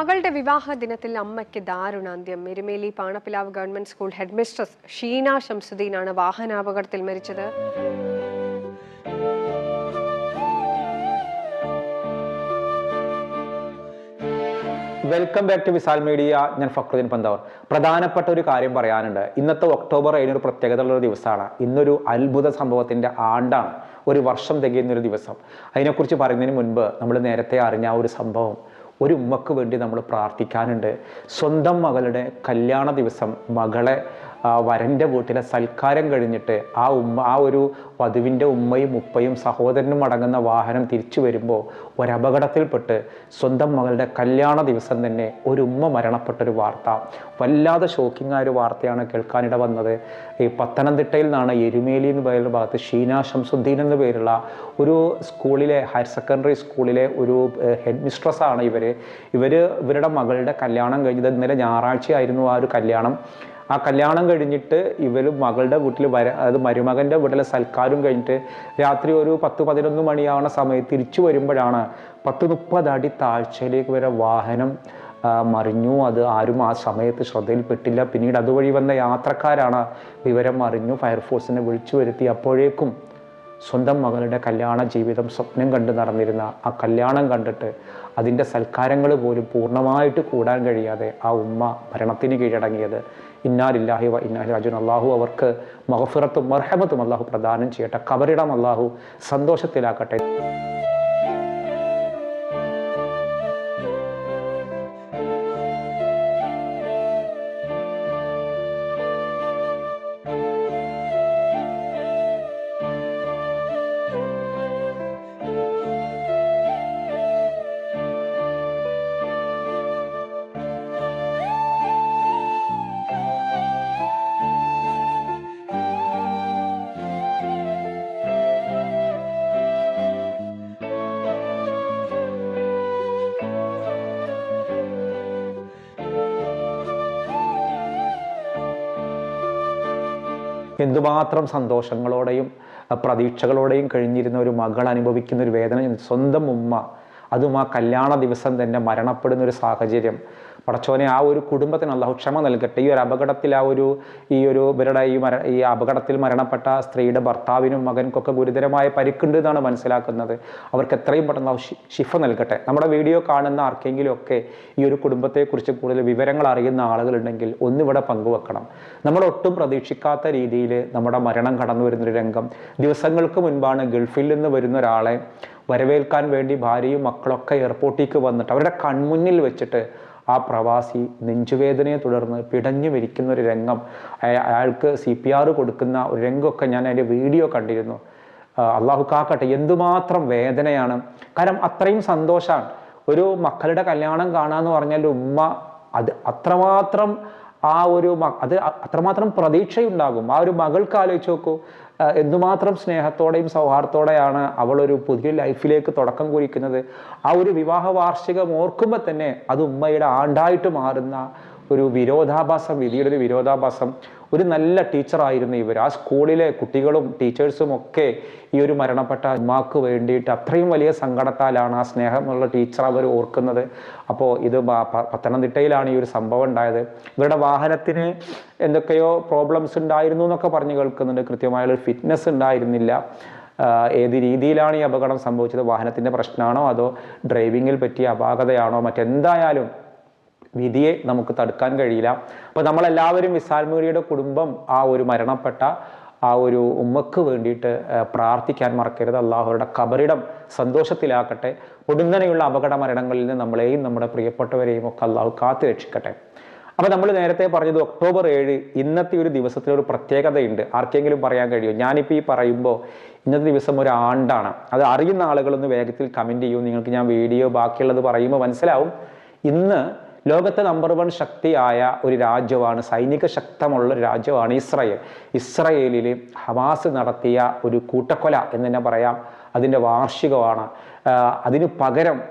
മകളുടെ വിവാഹ ദിനത്തിൽ അമ്മയ്ക്ക് ദാരുണാന്ത്യം. Erumeli Panappilavu government school headmistress Sheena ഷംസുദ്ദീനാണ് വാഹനാപകടത്തിൽ മരിച്ചത്. Welcome back to Visal media. ഞാൻ ഫക്രുദ്ദീൻ പന്തവർ. പ്രധാനപ്പെട്ട ഒരു കാര്യം പറയാനുണ്ട്. ഇന്നത്തെ ഒക്ടോബർ ഏഴിനൊരു പ്രത്യേകത ഉള്ള ഒരു ദിവസമാണ്. ഇന്നൊരു അത്ഭുത സംഭവത്തിന്റെ ആണ്ടാണ്. ഒരു വർഷം തികയുന്ന ഒരു ദിവസം. അതിനെക്കുറിച്ച് പറയുന്നതിന് മുൻപ് നമ്മൾ നേരത്തെ അറിഞ്ഞ ആ ഒരു സംഭവം. ഒരു ഉമ്മക്ക് വേണ്ടി നമ്മൾ പ്രാർത്ഥിക്കാനുണ്ട്. സ്വന്തം മകളുടെ കല്യാണ ദിവസം മകളെ വരന്റെ വീട്ടിലെ സൽക്കാരം കഴിഞ്ഞിട്ട് ആ ഉമ്മ ആ ഒരു വധുവിന്റെ ഉമ്മയും ഉപ്പയും സഹോദരനും അടങ്ങുന്ന വാഹനം തിരിച്ചു വരുമ്പോൾ ഒരപകടത്തിൽപ്പെട്ട് സ്വന്തം മകളുടെ കല്യാണ ദിവസം തന്നെ ഒരു ഉമ്മ മരണപ്പെട്ടൊരു വാർത്ത. വല്ലാതെ ഷോക്കിംഗ് ആയ ഒരു വാർത്തയാണ് കേൾക്കാനിട വന്നത്. ഈ പത്തനംതിട്ടയിൽ നിന്നാണ് എരുമേലി എന്ന് പറയുന്ന ഭാഗത്ത് ഷീന ഷംസുദ്ദീൻ എന്ന പേരുള്ള ഒരു സ്കൂളിലെ ഹയർ സെക്കൻഡറി സ്കൂളിലെ ഒരു ഹെഡ് മിസ്ട്രസ്സാണ് ഇവർ ഇവർ ഇവരുടെ മകളുടെ കല്യാണം കഴിഞ്ഞത് ഇന്നലെ ഞായറാഴ്ചയായിരുന്നു ആ ഒരു കല്യാണം. ആ കല്യാണം കഴിഞ്ഞിട്ട് ഇവർ മകളുടെ വീട്ടിൽ വര അതായത് മരുമകന്റെ വീട്ടിലെ സൽക്കാരം കഴിഞ്ഞിട്ട് രാത്രി ഒരു പത്ത് പതിനൊന്ന് മണിയാവുന്ന സമയത്ത് തിരിച്ചു വരുമ്പോഴാണ് പത്ത് മുപ്പത് അടി താഴ്ചയിലേക്ക് വരെ വാഹനം മറിഞ്ഞു. അത് ആരും ആ സമയത്ത് ശ്രദ്ധയിൽപ്പെട്ടില്ല. പിന്നീട് അതുവഴി വന്ന യാത്രക്കാരാണ് വിവരം അറിഞ്ഞു. ഫയർഫോഴ്സിനെ വിളിച്ചു വരുത്തി. അപ്പോഴേക്കും സ്വന്തം മകളുടെ കല്യാണ ജീവിതം സ്വപ്നം കണ്ട് നടന്നിരുന്ന ആ കല്യാണം കണ്ടിട്ട് അതിന്റെ സൽക്കാരങ്ങൾ പോലും പൂർണമായിട്ട് കൂടാൻ കഴിയാതെ ആ ഉമ്മ മരണത്തിന് കീഴടങ്ങിയത്. ഇന്നാലില്ലാഹി വ ഇന്നാലി രാജുൻ അള്ളാഹു അവർക്ക് മഹഫിറത്തും മർഹമത്തും അള്ളാഹു പ്രദാനം ചെയ്യട്ടെ. കബറിടം അള്ളാഹു സന്തോഷത്തിലാക്കട്ടെ. എന്തുമാത്രം സന്തോഷങ്ങളോടെയും പ്രതീക്ഷകളോടെയും കഴിഞ്ഞിരുന്ന ഒരു മകൾ അനുഭവിക്കുന്ന ഒരു വേദന. സ്വന്തം ഉമ്മ അതും ആ കല്യാണ ദിവസം തന്നെ മരണപ്പെടുന്ന ഒരു സാഹചര്യം. പടച്ചോനെ ആ ഒരു കുടുംബത്തിന് അള്ളാഹു ക്ഷമ നൽകട്ടെ. ഈ ഒരു അപകടത്തിൽ ആ ഒരു ഈ ഒരു ഇവരുടെ ഈ മര ഈ അപകടത്തിൽ മരണപ്പെട്ട സ്ത്രീയുടെ ഭർത്താവിനും മകൻക്കൊക്കെ ഗുരുതരമായ പരിക്കുണ്ട് എന്നാണ് മനസ്സിലാക്കുന്നത്. അവർക്ക് എത്രയും പെട്ടെന്ന് ശിഫ നൽകട്ടെ. നമ്മുടെ വീഡിയോ കാണുന്ന ആർക്കെങ്കിലും ഒക്കെ ഈ ഒരു കുടുംബത്തെക്കുറിച്ച് കൂടുതൽ വിവരങ്ങൾ അറിയുന്ന ആളുകളുണ്ടെങ്കിൽ ഒന്നിവിടെ പങ്കുവെക്കണം. നമ്മൾ ഒട്ടും പ്രതീക്ഷിക്കാത്ത രീതിയിൽ നമ്മുടെ മരണം കടന്നു വരുന്നൊരു രംഗം. ദിവസങ്ങൾക്ക് മുൻപാണ് ഗൾഫിൽ നിന്ന് വരുന്ന ഒരാളെ വരവേൽക്കാൻ വേണ്ടി ഭാര്യയും മക്കളൊക്കെ എയർപോർട്ടിലേക്ക് വന്നിട്ട് അവരുടെ കൺമുന്നിൽ വെച്ചിട്ട് ആ പ്രവാസി നെഞ്ചുവേദനയെ തുടർന്ന് പിടഞ്ഞു മരിക്കുന്ന ഒരു രംഗം. അയ- അയാൾക്ക് സി പി ആർ കൊടുക്കുന്ന ഒരു രംഗമൊക്കെ ഞാൻ അതിന്റെ വീഡിയോ കണ്ടിരുന്നു. അള്ളാഹു കാക്കട്ടെ എന്തുമാത്രം വേദനയാണ്. കാരണം അത്രയും സന്തോഷമാണ് ഒരു മക്കളുടെ കല്യാണം കാണാന്ന് പറഞ്ഞാൽ ഉമ്മ അത് അത്രമാത്രം ആ ഒരു അത് അത്രമാത്രം പ്രതീക്ഷയുണ്ടാകും. ആ ഒരു മകൾക്ക് ആലോചിച്ച് നോക്കൂ. എന്തുമാത്രം സ്നേഹത്തോടെയും സൗഹാർദ്ദത്തോടെയാണ് അവളൊരു പുതിയ ലൈഫിലേക്ക് തുടക്കം കുറിക്കുന്നത്. ആ ഒരു വിവാഹ വാർഷികം ഓർക്കുമ്പോൾ തന്നെ അത് ഉമ്മയുടെ ആണ്ടായിട്ട് മാറുന്ന ഒരു വിരോധാഭാസം വിധിയുടെ ഒരു വിരോധാഭാസം. ഒരു നല്ല ടീച്ചറായിരുന്നു ഇവർ ആ സ്കൂളിലെ കുട്ടികളും ടീച്ചേഴ്സും ഒക്കെ ഈ ഒരു മരണപ്പെട്ട അമ്മാക്ക് വേണ്ടിയിട്ട് അത്രയും വലിയ സങ്കടത്താലാണ് ആ സ്നേഹമുള്ള ടീച്ചർ അവർ ഓർക്കുന്നത്. അപ്പോൾ ഇത് പത്തനംതിട്ടയിലാണ് ഈ ഒരു സംഭവം ഉണ്ടായത്. ഇവരുടെ വാഹനത്തിന് എന്തൊക്കെയോ പ്രോബ്ലംസ് ഉണ്ടായിരുന്നു എന്നൊക്കെ പറഞ്ഞു കേൾക്കുന്നുണ്ട്. കൃത്യമായ ഒരു ഫിറ്റ്നസ് ഉണ്ടായിരുന്നില്ല. ഏത് രീതിയിലാണ് ഈ അപകടം സംഭവിച്ചത്? വാഹനത്തിന്റെ പ്രശ്നമാണോ അതോ ഡ്രൈവിങ്ങിൽ പറ്റിയ അപാകതയാണോ? മറ്റെന്തായാലും വിധിയെ നമുക്ക് തടുക്കാൻ കഴിയില്ല. അപ്പോൾ നമ്മളെല്ലാവരും വിസാൽ മീഡിയയുടെ കുടുംബം ആ ഒരു മരണപ്പെട്ട ആ ഒരു ഉമ്മക്ക് വേണ്ടിയിട്ട് പ്രാർത്ഥിക്കാൻ മറക്കരുത്. അള്ളാഹുരുടെ കബറിടം സന്തോഷത്തിലാക്കട്ടെ. ഒടുങ്ങനെയുള്ള അപകട മരണങ്ങളിൽ നിന്ന് നമ്മളെയും നമ്മുടെ പ്രിയപ്പെട്ടവരെയും ഒക്കെ അള്ളാഹു കാത്തു രക്ഷിക്കട്ടെ. അപ്പോൾ നമ്മൾ നേരത്തെ പറഞ്ഞത് ഒക്ടോബർ ഏഴ് ഇന്നത്തെ ഒരു ദിവസത്തിൽ ഒരു പ്രത്യേകതയുണ്ട്. ആർക്കെങ്കിലും പറയാൻ കഴിയുമോ ഞാനിപ്പോൾ ഈ പറയുമ്പോൾ ഇന്നത്തെ ദിവസം ഒരു ആണ്ടാണ്. അത് അറിയുന്ന ആളുകളൊന്ന് വേഗത്തിൽ കമന്റ് ചെയ്യൂ. നിങ്ങൾക്ക് ഞാൻ വീഡിയോ ബാക്കിയുള്ളത് പറയുമ്പോൾ മനസ്സിലാവും. ഇന്ന് ലോകത്തെ നമ്പർ വൺ ശക്തിയായ ഒരു രാജ്യമാണ് സൈനിക ശക്തമുള്ള ഒരു രാജ്യമാണ് ഇസ്രയേൽ. ഇസ്രയേലിൽ ഹമാസ് നടത്തിയ ഒരു കൂട്ടക്കൊല എന്ന് തന്നെ പറയാം. അതിന്റെ വാർഷികമാണ്. അതിനു പകരം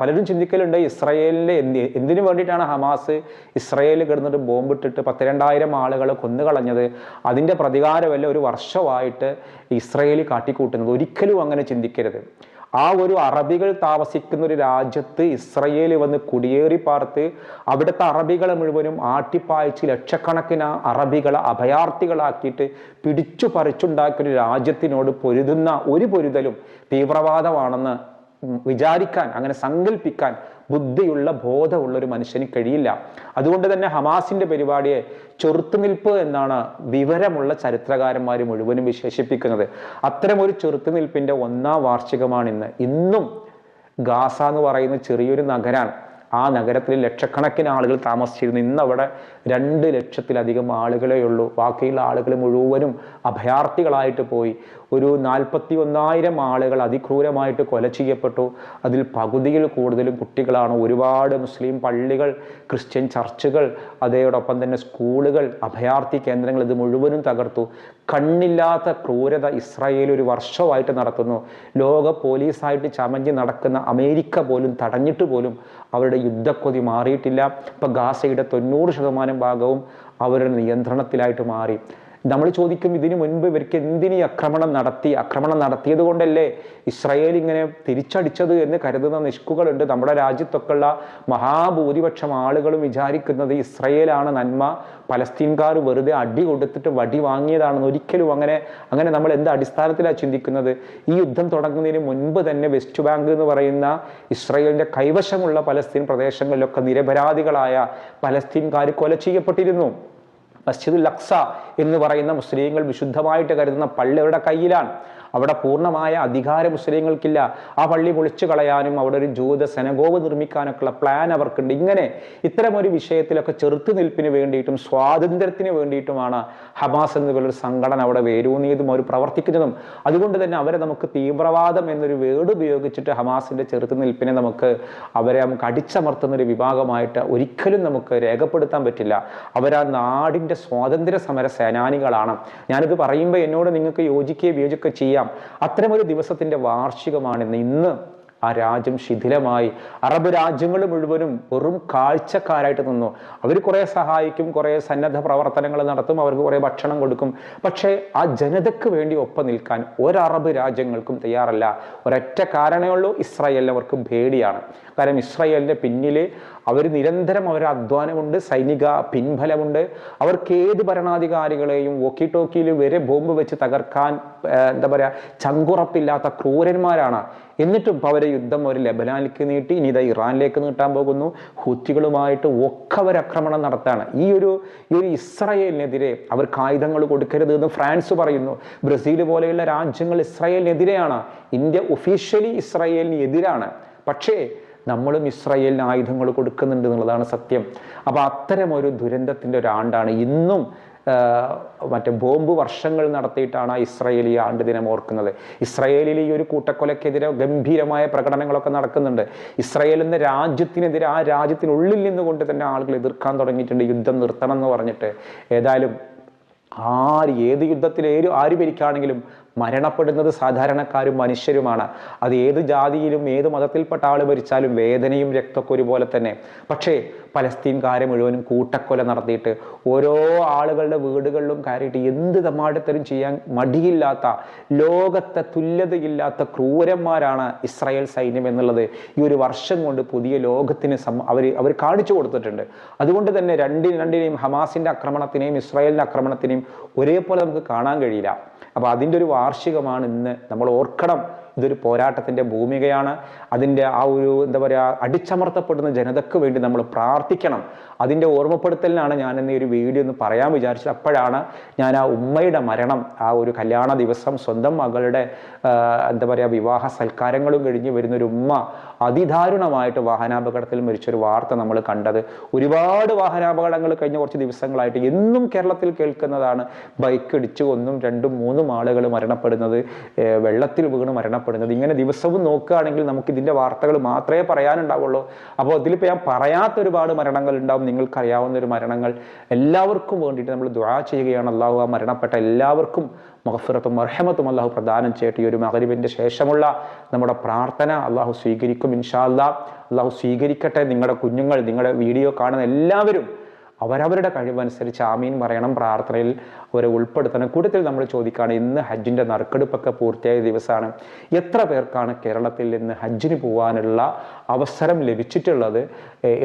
പലരും ചിന്തിക്കലുണ്ട് ഇസ്രയേലിന്റെ എന്ത് എന്തിനു വേണ്ടിയിട്ടാണ് ഹമാസ് ഇസ്രയേലിൽ കിടന്നിട്ട് ബോംബിട്ടിട്ട് പത്തിരണ്ടായിരം ആളുകൾ കൊന്നുകളഞ്ഞത്? അതിന്റെ പ്രതികാരമല്ല ഒരു വർഷമായിട്ട് ഇസ്രയേൽ കാട്ടിക്കൂട്ടുന്നത്. ഒരിക്കലും അങ്ങനെ ചിന്തിക്കരുത്. ആ ഒരു അറബികൾ താമസിക്കുന്ന ഒരു രാജ്യത്ത് ഇസ്രയേൽ വന്ന് കുടിയേറി പാർത്ത് അവിടുത്തെ അറബികളെ മുഴുവനും ആട്ടിപ്പായച്ച് ലക്ഷക്കണക്കിന് അറബികളെ അഭയാർത്ഥികളാക്കിയിട്ട് പിടിച്ചു പറിച്ചുണ്ടാക്കിയ ഒരു രാജ്യത്തിനോട് പൊരുതുന്ന ഒരു പൊരുതലും തീവ്രവാദമാണെന്ന് വിചാരിക്കാൻ അങ്ങനെ സങ്കല്പിക്കാൻ ബുദ്ധിയുള്ള ബോധമുള്ള ഒരു മനുഷ്യന് കഴിയില്ല. അതുകൊണ്ട് തന്നെ ഹമാസിന്റെ പരിപാടിയെ ചെറുത്തുനിൽപ്പ് എന്നാണ് വിവരമുള്ള ചരിത്രകാരന്മാർ മുഴുവനും വിശേഷിപ്പിക്കുന്നത്. അത്തരം ഒരു ചെറുത്തുനിൽപ്പിന്റെ ഒന്നാം വാർഷികമാണ് ഇന്ന് ഇന്നും ഗാസ എന്ന് പറയുന്ന ചെറിയൊരു നഗരാണ്. ആ നഗരത്തിൽ ലക്ഷക്കണക്കിന് ആളുകൾ താമസിച്ചിരുന്നു. ഇന്ന് അവിടെ രണ്ട് ലക്ഷത്തിലധികം ആളുകളെയുള്ളൂ ഉള്ളൂ. ബാക്കിയുള്ള ആളുകൾ മുഴുവനും അഭയാർത്ഥികളായിട്ട് പോയി. ഒരു നാൽപ്പത്തി ഒന്നായിരം ആളുകൾ അതിക്രൂരമായിട്ട് കൊല ചെയ്യപ്പെട്ടു. അതിൽ പകുതിയിൽ കൂടുതലും കുട്ടികളാണ്. ഒരുപാട് മുസ്ലിം പള്ളികൾ ക്രിസ്ത്യൻ ചർച്ചുകൾ അതോടൊപ്പം തന്നെ സ്കൂളുകൾ അഭയാർത്ഥി കേന്ദ്രങ്ങൾ ഇത് മുഴുവനും തകർത്തു. കണ്ണില്ലാത്ത ക്രൂരത ഇസ്രായേൽ ഒരു വർഷമായിട്ട് നടത്തുന്നു ലോക പോലീസായിട്ട് ചമഞ്ഞ് നടക്കുന്ന അമേരിക്ക പോലും തടഞ്ഞിട്ട് പോലും അവരുടെ യുദ്ധക്കൊതി മാറിയിട്ടില്ല. ഇപ്പം ഗാസയുടെ തൊണ്ണൂറ് ശതമാനം ഭാഗവും അവരുടെ നിയന്ത്രണത്തിലായിട്ട് മാറി. നമ്മൾ ചോദിക്കും ഇതിനു മുൻപ് ഇവർക്ക് എന്തിനു ആക്രമണം നടത്തി? ആക്രമണം നടത്തിയത് കൊണ്ടല്ലേ ഇസ്രായേൽ ഇങ്ങനെ തിരിച്ചടിച്ചത്? എന്ന് കരുതുന്ന നിഷ്കുകളുണ്ട്. നമ്മുടെ രാജ്യത്തൊക്കെയുള്ള മഹാഭൂരിപക്ഷം ആളുകളും വിചാരിക്കുന്നത് ഇസ്രായേലാണ് നന്മ. പലസ്തീൻകാർ വെറുതെ അടി കൊടുത്തിട്ട് വടി വാങ്ങിയതാണെന്ന് ഒരിക്കലും അങ്ങനെ അങ്ങനെ നമ്മൾ എന്ത് അടിസ്ഥാനത്തിലാണ് ചിന്തിക്കുന്നത്? ഈ യുദ്ധം തുടങ്ങുന്നതിന് മുൻപ് തന്നെ വെസ്റ്റ് ബാങ്ക് എന്ന് പറയുന്ന ഇസ്രായേലിന്റെ കൈവശമുള്ള പലസ്തീൻ പ്രദേശങ്ങളിലൊക്കെ നിരപരാധികളായ പലസ്തീൻകാർ കൊല ചെയ്യപ്പെട്ടിരുന്നു. മസ്ജിദുൽ അക്സ എന്ന് പറയുന്ന മുസ്ലിങ്ങൾ വിശുദ്ധമായിട്ട് കരുതുന്ന പള്ളിയുടെ കയ്യിലാണ്. അവിടെ പൂർണമായ അധികാരം മുസ്ലിങ്ങൾക്കില്ല. ആ പള്ളി പൊളിച്ചു കളയാനും അവിടെ ഒരു ജൂത സെനഗോവ് നിർമ്മിക്കാനൊക്കെയുള്ള പ്ലാൻ അവർക്കുണ്ട്. ഇങ്ങനെ ഇത്തരം ഒരു വിഷയത്തിലൊക്കെ ചെറുത്തുനിൽപ്പിന് വേണ്ടിയിട്ടും സ്വാതന്ത്ര്യത്തിന് വേണ്ടിയിട്ടുമാണ് ഹമാസ് എന്നൊരു സംഘടന അവിടെ വേരൂന്നിയതും അവർ പ്രവർത്തിക്കുന്നതും. അതുകൊണ്ട് തന്നെ അവരെ നമുക്ക് തീവ്രവാദം എന്നൊരു വേർഡ് ഉപയോഗിച്ചിട്ട് ഹമാസിന്റെ ചെറുത്തുനിൽപ്പിനെ നമുക്ക് അവരെ നമുക്ക് അടിച്ചമർത്തുന്ന ഒരു വിഭാഗമായിട്ട് ഒരിക്കലും നമുക്ക് രേഖപ്പെടുത്താൻ പറ്റില്ല. അവരാ നാടിന്റെ സ്വാതന്ത്ര്യ സമര സേനാനികളാണ്. ഞാനിത് പറയുമ്പോൾ എന്നോട് നിങ്ങൾക്ക് യോജിക്കുകയും വിയോജിക്കുകയും ചെയ്യാം അത്തരമൊരു ദിവസത്തിന്റെ വാർഷികമാണ് ഇന്ന് ആ രാജ്യം ശിഥിലമായി. അറബ് രാജ്യങ്ങൾ മുഴുവനും വെറും കാഴ്ചക്കാരായിട്ട് നിന്നു. അവർ കുറേ സഹായിക്കും കുറേ സന്നദ്ധ പ്രവർത്തനങ്ങൾ നടത്തും അവർക്ക് കുറേ ഭക്ഷണം കൊടുക്കും. പക്ഷേ ആ ജനതയ്ക്ക് വേണ്ടി ഒപ്പം നിൽക്കാൻ ഒരറബ് രാജ്യങ്ങൾക്കും തയ്യാറല്ല. ഒരൊറ്റ കാരണമേ ഉള്ളൂ ഇസ്രായേലിന് അവർക്ക് പേടിയാണ്. കാരണം ഇസ്രായേലിന്റെ പിന്നിൽ അവർ നിരന്തരം അവർ അധ്വാനമുണ്ട് സൈനിക പിൻബലമുണ്ട്. അവർക്ക് ഏത് ഭരണാധികാരികളെയും വോക്കി ടോക്കിയിൽ വരെ ബോംബ് വെച്ച് തകർക്കാൻ എന്താ പറയുക ചങ്കുറപ്പില്ലാത്ത ക്രൂരന്മാരാണ്. എന്നിട്ടും അവർ യുദ്ധം ഒരു ലബനാനിലേക്ക് നീട്ടി ഇനി ഇതാ ഇറാനിലേക്ക് നീട്ടാൻ പോകുന്നു. ഹൂത്തികളുമായിട്ട് ഒക്കെ അവർ ആക്രമണം നടത്താണ്. ഈ ഒരു ഈ ഒരു ഇസ്രയേലിനെതിരെ അവർക്ക് ആയുധങ്ങൾ കൊടുക്കരുത് എന്ന് ഫ്രാൻസ് പറയുന്നു. ബ്രസീൽ പോലെയുള്ള രാജ്യങ്ങൾ ഇസ്രയേലിനെതിരെയാണ്. ഇന്ത്യ ഒഫീഷ്യലി ഇസ്രയേലിന് എതിരാണ്. പക്ഷേ നമ്മളും ഇസ്രായേലിന് ആയുധങ്ങൾ കൊടുക്കുന്നുണ്ട് എന്നുള്ളതാണ് സത്യം. അപ്പോൾ അത്തരം ഒരു ദുരന്തത്തിന്റെ ഒരു ആണ്ടാണ് ഇന്നും മറ്റേ ബോംബ് വർഷങ്ങൾ നടത്തിയിട്ടാണ് ഇസ്രയേൽ ഈ ആണ്ട് ദിനം ഓർക്കുന്നത്. ഇസ്രയേലിൽ ഈ ഒരു കൂട്ടക്കൊലക്കെതിരെ ഗംഭീരമായ പ്രകടനങ്ങളൊക്കെ നടക്കുന്നുണ്ട്. ഇസ്രയേൽ എന്ന രാജ്യത്തിനെതിരെ ആ രാജ്യത്തിനുള്ളിൽ നിന്നുകൊണ്ട് തന്നെ ആളുകൾ എതിർക്കാൻ തുടങ്ങിയിട്ടുണ്ട്. യുദ്ധം നിർത്തണം എന്ന് പറഞ്ഞിട്ട്. ഏതായാലും ആര് ഏത് യുദ്ധത്തിൽ ഏത് ആര് ഭരിക്കുകയാണെങ്കിലും മരണപ്പെടുന്നത് സാധാരണക്കാരും മനുഷ്യരുമാണ്. അത് ഏത് ജാതിയിലും ഏത് മതത്തിൽപ്പെട്ട ആൾ മരിച്ചാലും വേദനയും രക്തമൊക്കെ ഒരുപോലെ തന്നെ. പക്ഷേ പലസ്തീൻകാരെ മുഴുവനും കൂട്ടക്കൊല നടത്തിയിട്ട് ഓരോ ആളുകളുടെ വീടുകളിലും കയറിയിട്ട് എന്ത് തമാടത്തരും ചെയ്യാൻ മടിയില്ലാത്ത ലോകത്തെ തുല്യതയില്ലാത്ത ക്രൂരന്മാരാണ് ഇസ്രായേൽ സൈന്യം എന്നുള്ളത് ഈ ഒരു വർഷം കൊണ്ട് പുതിയ ലോകത്തിന് സം അവർ അവർ കാണിച്ചു കൊടുത്തിട്ടുണ്ട്. അതുകൊണ്ട് തന്നെ രണ്ടി രണ്ടിനെയും ഹമാസിന്റെ ആക്രമണത്തിനെയും ഇസ്രായേലിന്റെ ആക്രമണത്തിനെയും ഒരേപോലെ നമുക്ക് കാണാൻ കഴിയില്ല. അപ്പോൾ അതിന്റെ ഒരു വാർഷികമാണ് ഇന്ന് നമ്മൾ ഓർക്കണം. ഇതൊരു പോരാട്ടത്തിന്റെ ഭൂമികയാണ്. അതിന്റെ ആ ഒരു എന്താ പറയുക അടിച്ചമർത്തപ്പെടുന്ന ജനതയ്ക്ക് വേണ്ടി നമ്മൾ പ്രാർത്ഥിക്കണം. അതിന്റെ ഓർമ്മപ്പെടുത്തലിനാണ് ഞാൻ എന്ന ഒരു വീഡിയോ ഒന്ന് പറയാൻ വിചാരിച്ചത്. അപ്പോഴാണ് ഞാൻ ആ ഉമ്മയുടെ മരണം ആ ഒരു കല്യാണ ദിവസം സ്വന്തം മകളുടെ എന്താ പറയുക വിവാഹ സൽക്കാരങ്ങളും കഴിഞ്ഞ് വരുന്നൊരു ഉമ്മ അതിദാരുണമായിട്ട് വാഹനാപകടത്തിൽ മരിച്ചൊരു വാർത്ത നമ്മൾ കണ്ടത്. ഒരുപാട് വാഹനാപകടങ്ങൾ കഴിഞ്ഞ കുറച്ച് ദിവസങ്ങളായിട്ട് എന്നും കേരളത്തിൽ കേൾക്കുന്നതാണ്. ബൈക്ക് ഇടിച്ചു ഒന്നും രണ്ടും മൂന്നും ആളുകൾ മരണപ്പെടുന്നത് വെള്ളത്തിൽ വീണ് മരണപ്പെടുന്നത്. ഇങ്ങനെ ദിവസവും നോക്കുകയാണെങ്കിൽ നമുക്ക് ഇതിന്റെ വാർത്തകൾ മാത്രമേ പറയാനുണ്ടാവുള്ളൂ. അപ്പോൾ ഇതിലിപ്പോൾ ഞാൻ പറയാത്ത ഒരുപാട് മരണങ്ങൾ ഉണ്ടാവും. നിങ്ങൾക്കറിയാവുന്ന ഒരു മരണങ്ങൾ എല്ലാവർക്കും വേണ്ടിയിട്ട് നമ്മൾ ദുആ ചെയ്യുകയാണ്. അള്ളാഹു ആ മരണപ്പെട്ട എല്ലാവർക്കും മഹഫിറത്തും മർഹമത്തും അള്ളാഹു പ്രദാനം ചെയ്യട്ടെ. ഈ ഒരു മകരിബിന്റെ ശേഷമുള്ള നമ്മുടെ പ്രാർത്ഥന അള്ളാഹു സ്വീകരിക്കും ഇൻഷാ അല്ലാ അള്ളാഹു സ്വീകരിക്കട്ടെ. നിങ്ങളുടെ കുഞ്ഞുങ്ങൾ നിങ്ങളുടെ വീഡിയോ കാണുന്ന എല്ലാവരും അവരവരുടെ കഴിവനുസരിച്ച് ആമീൻ പറയണം. പ്രാർത്ഥനയിൽ അവരെ ഉൾപ്പെടുത്തണം. കൂട്ടത്തിൽ നമ്മൾ ചോദിക്കുകയാണ് ഇന്ന് ഹജ്ജിന്റെ നറുക്കെടുപ്പൊക്കെ പൂർത്തിയായ ദിവസമാണ്. എത്ര പേർക്കാണ് കേരളത്തിൽ നിന്ന് ഹജ്ജിന് പോകാനുള്ള അവസരം ലഭിച്ചിട്ടുള്ളത്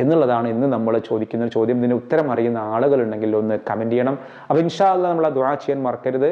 എന്നുള്ളതാണ് ഇന്ന് നമ്മൾ ചോദിക്കുന്ന ചോദ്യം. ഇതിന് ഉത്തരം അറിയുന്ന ആളുകളുണ്ടെങ്കിൽ ഒന്ന് കമന്റ് ചെയ്യണം. അപ്പോൾ ഇൻഷാല്ല നമ്മൾ ദ്വാ ചെയ്യാൻ മറക്കരുത്.